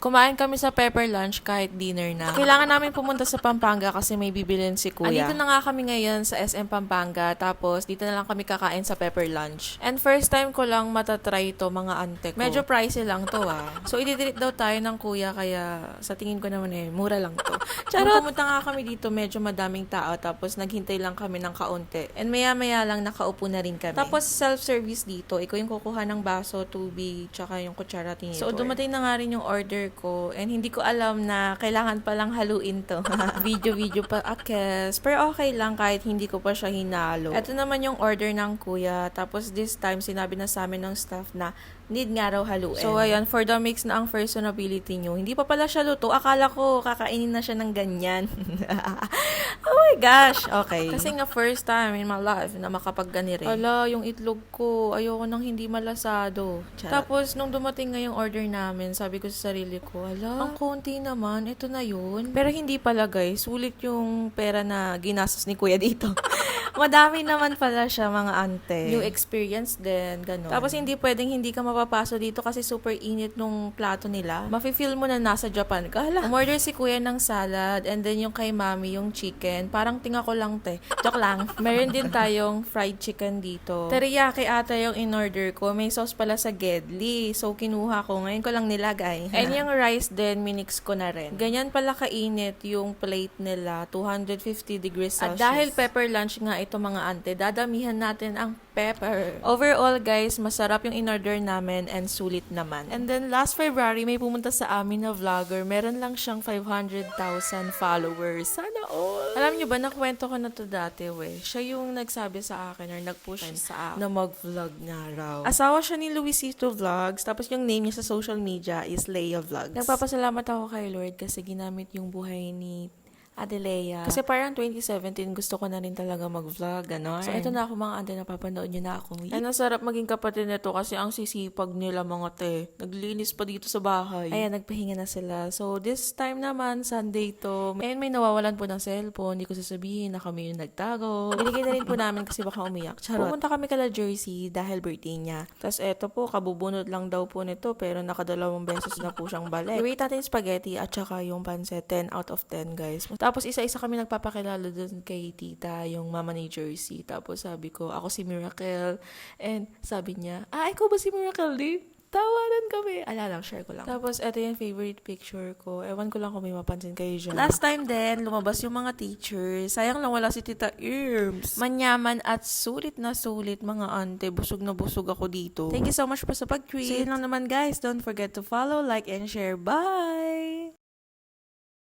Kumain kami sa pepper lunch kahit dinner na. Kailangan namin pumunta sa Pampanga kasi may bibilin si kuya. Andito na nga kami ngayon sa SM Pampanga tapos dito na lang kami kakain sa pepper lunch. And first time ko lang matatry to mga ante ko. Medyo pricey lang to ah. So ididreat daw tayo ng kuya kaya sa tingin ko naman eh mura lang to. Charot! Pumunta nga kami dito medyo madaming tao tapos naghintay lang kami ng kaunti. And maya maya lang nakaupo na rin kami. Tapos self-service dito. Ikaw yung kukuha ng baso, tubig, tsaka yung kutsara tinidor. So dumating na nga rin yung order ko and hindi ko alam na kailangan palang haluin to. Video-video pa akes. Pero okay lang kahit hindi ko pa siya hinalo. Ito naman yung order ng kuya. Tapos this time sinabi na sa amin ng staff na need nga raw haluin. So ayan, for the mix na ang personability nyo. Hindi pa pala siya luto. Akala ko kakainin na siya ng ganyan. my gosh. Okay. Kasi nga first time in my life na makapagganire. Ala, yung itlog ko. Ayoko nang hindi malasado. Tapos, nung dumating nga yung order namin, sabi ko sa sarili ko, ala, ang konti naman. Ito na yun. Pero hindi pala guys. Sulit yung pera na ginastos ni kuya dito. Madami naman pala siya mga ante. New experience din, gano'n. Tapos hindi pwedeng hindi ka mapapaso dito kasi super init nung plato nila. Mafe-feel mo na nasa Japan ka. Hala. Umorder si kuya ng salad and then yung kay mami yung chicken. Parang tinga ko lang te. Joke lang. Meron din tayong fried chicken dito. Teriyaki ata yung in-order ko. May sauce pala sa Gedli. So kinuha ko. Ngayon ko lang nilagay. and yung rice din, minix ko na rin. Ganyan pala kainit yung plate nila. 250 degrees Celsius. At dahil pepper lunch nga ito mga ante, dadamihan natin ang pepper. Overall guys, masarap yung in-order namin and sulit naman. And then last February, may pumunta sa amin na vlogger. Meron lang siyang 500,000 followers. Sana all. Alam niyo ba, nakwento ko na to dati, we. Siya yung nagsabi sa akin or nag-push sa akin na mag-vlog nga raw. Asawa siya ni Luisito Vlogs, tapos yung name niya sa social media is Leia Vlogs. Nagpapasalamat ako kay Lord kasi ginamit yung buhay ni Adelea. Kasi parang 2017, gusto ko na rin talaga mag-vlog, gano'n. So, ito na ako mga ante, napapanood niyo na ako. Ay, nasarap maging kapatid nito kasi ang sisipag nila mga te. Naglinis pa dito sa bahay. Ayan, nagpahinga na sila. So, this time naman, Sunday to. And may nawawalan po ng cellphone. Hindi ko sasabihin na kami yung nagtago. Binigay na rin po namin kasi baka umiyak. Charot. Pumunta kami kala Jersey dahil birthday niya. Tapos eto po, kabubunod lang daw po nito pero nakadalawang beses na po siyang balik. I-rate natin spaghetti at saka yung pancit. 10 out of 10 guys. Tapos isa-isa kami nagpapakilala dun kay tita, yung mama ni Jersey. Tapos sabi ko, ako si Miracle. And sabi niya, ah, ikaw ba si Miracle din? Tawanan kami. Ala lang, share ko lang. Tapos, eto yung favorite picture ko. Ewan ko lang kung may mapansin kayo dyan. Last time din, lumabas yung mga teachers. Sayang lang wala si Tita Irms. Manyaman at sulit na sulit mga ante. Busog na busog ako dito. Thank you so much po sa pag-treat. So, yun lang naman guys. Don't forget to follow, like, and share. Bye!